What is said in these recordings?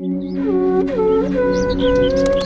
うん。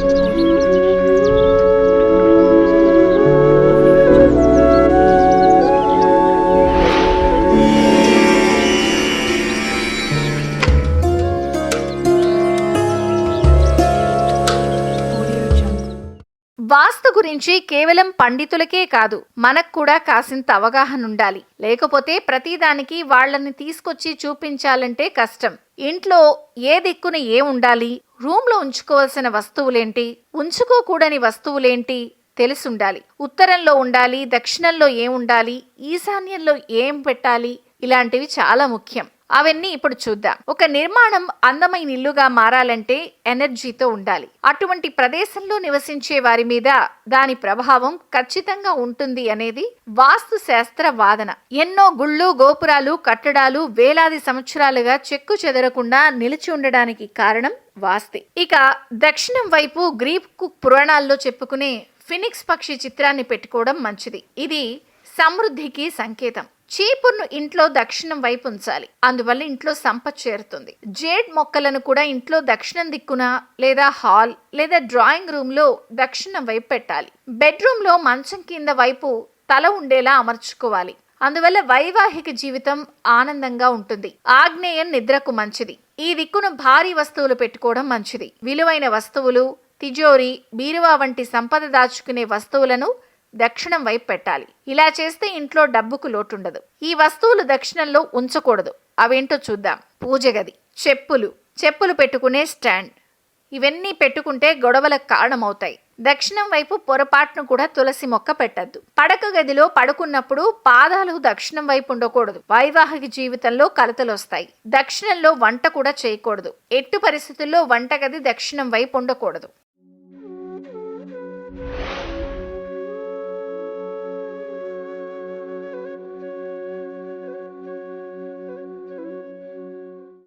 వాస్తు గురించి కేవలం పండితులకే కాదు మనకు కూడా కాసింత అవగాహన ఉండాలి. లేకపోతే ప్రతిదానికి వాళ్ళని తీసుకొచ్చి చూపించాలంటే కష్టం. ఇంట్లో ఏ దిక్కున ఏ ఉండాలి? రూమ్లో ఉంచుకోవాల్సిన వస్తువులేంటి? ఉంచుకోకూడని వస్తువులేంటి? తెలిసుండాలి. ఉత్తరంలో ఉండాలి దక్షిణంలో ఏం ఉండాలి? ఈశాన్యంలో ఏం పెట్టాలి? ఇలాంటివి చాలా ముఖ్యం. అవన్నీ ఇప్పుడు చూద్దాం. ఒక నిర్మాణం అందమైన ఇల్లుగా మారాలంటే ఎనర్జీతో ఉండాలి. అటువంటి ప్రదేశంలో నివసించే వారి మీద దాని ప్రభావం ఖచ్చితంగా ఉంటుంది అనేది వాస్తు శాస్త్ర వాదన. ఎన్నో గుళ్ళు గోపురాలు కట్టడాలు వేలాది సంవత్సరాలుగా చెక్కు చెదరకుండా నిలిచి ఉండడానికి కారణం వాస్తే. ఇక దక్షిణం వైపు గ్రీక్ పురాణాల్లో చెప్పుకునే ఫినిక్స్ పక్షి చిత్రాన్ని పెట్టుకోవడం మంచిది. ఇది సమృద్ధికి సంకేతం. చీపుర్ను ఇంట్లో దక్షిణం వైపు ఉంచాలి. అందువల్ల ఇంట్లో సంపద చేరుతుంది. జేడ్ మొక్కలను కూడా ఇంట్లో దక్షిణం దిక్కున లేదా హాల్ లేదా డ్రాయింగ్ రూమ్లో దక్షిణం వైపు పెట్టాలి. బెడ్రూమ్లో మంచం కింద వైపు తల ఉండేలా అమర్చుకోవాలి. అందువల్ల వైవాహిక జీవితం ఆనందంగా ఉంటుంది. ఆగ్నేయం నిద్రకు మంచిది. ఈ దిక్కును భారీ వస్తువులు పెట్టుకోవడం మంచిది. విలువైన వస్తువులు తిజోరి బీరువా వంటి సంపద దాచుకునే వస్తువులను దక్షిణం వైపు పెట్టాలి. ఇలా చేస్తే ఇంట్లో డబ్బుకు లోటుండదు. ఈ వస్తువులు దక్షిణంలో ఉంచకూడదు. అవేంటో చూద్దాం. పూజ గది చెప్పులు. చెప్పులు పెట్టుకునే స్టాండ్. ఇవన్నీ పెట్టుకుంటే గొడవలకు కారణమవుతాయి. దక్షిణం వైపు పొరపాటును కూడా తులసి మొక్క పెట్టద్దు. పడక గదిలో పడుకున్నప్పుడు పాదాలు దక్షిణం వైపు ఉండకూడదు. వైవాహిక జీవితంలో కలతలు వస్తాయి. దక్షిణంలో వంట కూడా చేయకూడదు. ఎట్టు పరిస్థితుల్లో వంటగది దక్షిణం వైపు ఉండకూడదు.